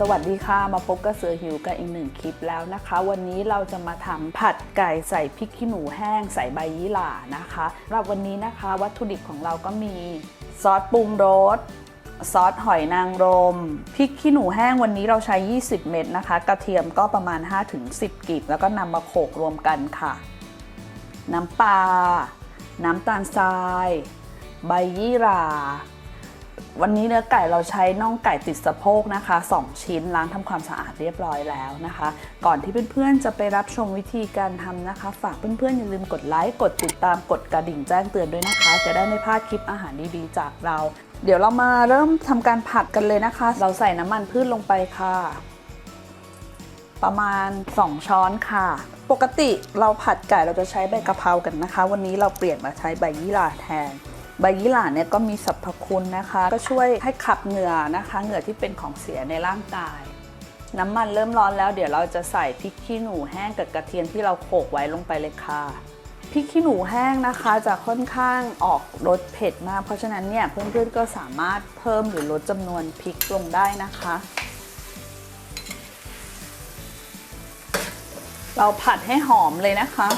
สวัสดีค่ะ มาพบกับเสือหิวกันอีกหนึ่งคลิปแล้วนะคะ วันนี้เราจะมาทำผัดไก่ใส่พริกขี้หนูแห้งใส่ใบยี่หร่านะคะสำหรับวันนี้นะคะ วัตถุดิบของเราก็มีซอสปรุงรสซอสหอยนางรมพริกขี้หนูแห้งวันนี้เราใช้ 20 เม็ดนะคะ กระเทียมก็ประมาณ 5-10กลีบแล้วก็นำมาโขลกรวมกันค่ะ น้ำปลาน้ำตาลทราย ใบยี่หร่า วันนี้เนื้อไก่เราใช้น่องไก่ติดสะโพกนะคะ 2 ชิ้นล้างทำความสะอาดเรียบร้อยแล้วนะคะ ก่อนที่เพื่อนๆจะไปรับชมวิธีการทำนะคะ ฝากเพื่อนๆอย่าลืมกดไลค์กดติดตามกดกระดิ่งแจ้งเตือนด้วยนะคะ จะได้ไม่พลาดคลิปอาหารดีๆจากเรา เดี๋ยวเรามาเริ่มทำการผัดกันเลยนะคะ เราใส่น้ำมันพืชลงไปค่ะ ประมาณ 2 ช้อนค่ะ ปกติเราผัดไก่เราจะใช้ใบกะเพรากันนะคะ วันนี้เราเปลี่ยนมาใช้ใบยี่หร่าแทน ใบยี่หร่าเนี่ยก็มีสรรพคุณนะคะ ก็ช่วยให้ขับเหงื่อนะคะ เหงื่อที่เป็นของเสียในร่างกาย น้ำมันเริ่มร้อนแล้วเดี๋ยวเราจะใส่พริกขี้หนูแห้งกับกระเทียมที่เราโขกไว้ลงไปเลยค่ะพริกขี้หนูแห้งนะคะจะค่อนข้างออกรสเผ็ดมาก เพราะฉะนั้นเนี่ยเพื่อนๆก็สามารถเพิ่มหรือลดจำนวนพริกลงได้นะคะ เราผัดให้หอมเลยนะคะ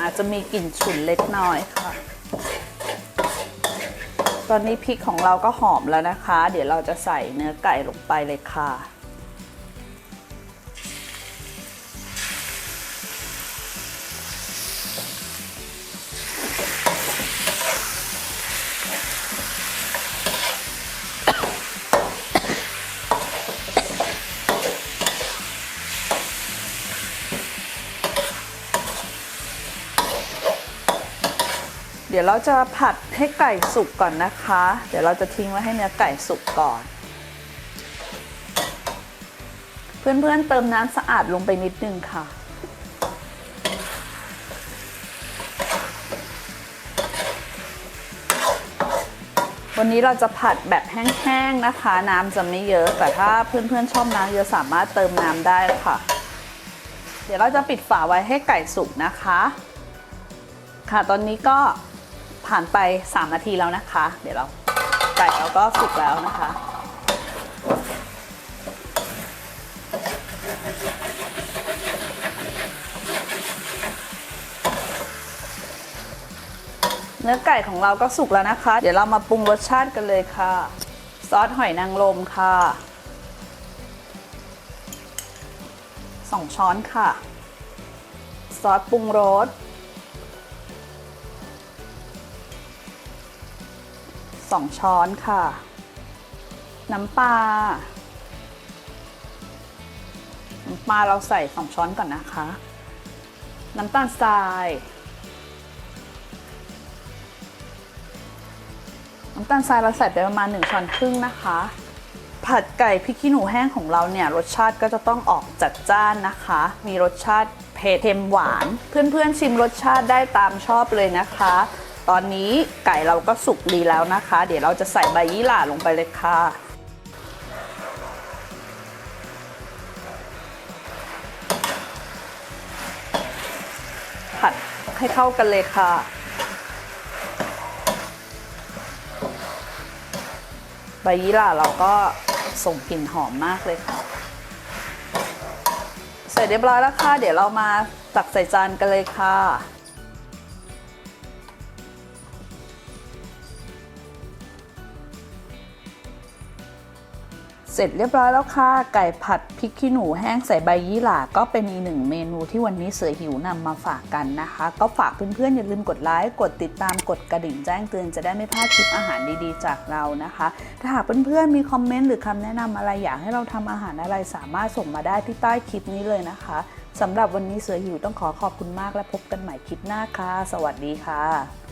อา จะมีกลิ่นฉุนเล็กน้อยค่ะ ตอนนี้พริกของเราก็หอมแล้วนะคะ เดี๋ยวเราจะใส่เนื้อไก่ลงไปเลยค่ะ ดี๋ยวเราจะผัดให้ไก่สุกก่อนนะคะ เดี๋ยวเราจะทิ้งไว้ให้เนื้อไก่สุกก่อน เพื่อนๆเติมน้ำสะอาดลงไปนิดนึงค่ะ วันนี้เราจะผัดแบบแห้งๆนะคะ น้ำจะไม่เยอะแต่ถ้าเพื่อนๆชอบน้ำเยอะสามารถเติมน้ำได้ค่ะ เดี๋ยวเราจะปิดฝาไว้ให้ไก่สุกนะคะค่ะ ตอนนี้ก็ ผ่านไป 3 นาทีแล้วนะคะ เดี๋ยวเราไก่เราก็สุกแล้วนะคะ เนื้อไก่ของเราก็สุกแล้วนะคะ เดี๋ยวเรามาปรุงรสชาติกันเลยค่ะ ซอสหอยนางรมค่ะ2ช้อนค่ะ ซอสปรุงรส สองช้อนค่ะ น้ำปลา น้ำปลาเราใส่สองช้อนก่อนนะคะ น้ำตาลทราย น้ำตาลทรายเราใส่ไปประมาณ 1 ช้อนครึ่งนะคะ ผัดไก่พริกขี้หนูแห้งของเราเนี่ยรสชาติก็จะต้องออกจัดจ้านนะคะ มีรสชาติเผ็ดเค็มหวาน เพื่อนๆชิมรสชาติได้ตามชอบเลยนะคะ ตอนนี้ไก่เราก็สุกดีแล้วนะคะ เดี๋ยวเราจะใส่ใบยี่หร่าลงไปเลยค่ะ ผัดให้เข้ากันเลยค่ะใบยี่หร่าเราก็ส่งกลิ่นหอมมากเลยค่ะ เสร็จเรียบร้อยแล้วค่ะ เดี๋ยวเรามาตักใส่จานกันเลยค่ะ เสร็จเรียบร้อยแล้วค่ะ ไก่ผัดพริกขี้หนูแห้งใส่ใบยี่หร่าก็เป็นอีกหนึ่งเมนูที่วันนี้เสือหิวนำมาฝากกันนะคะ ก็ฝากเพื่อนๆอย่าลืมกดไลค์กดติดตามกดกระดิ่งแจ้งเตือนจะได้ไม่พลาดคลิปอาหารดีๆ จากเรานะคะ ถ้าหากเพื่อนๆมีคอมเมนต์หรือคำแนะนำอะไรอยากให้เราทำอาหารอะไรสามารถส่งมาได้ที่ใต้คลิปนี้เลยนะคะสำหรับวันนี้เสือหิวต้องขอขอบคุณมากและพบกันใหม่คลิปหน้าค่ะ สวัสดีค่ะ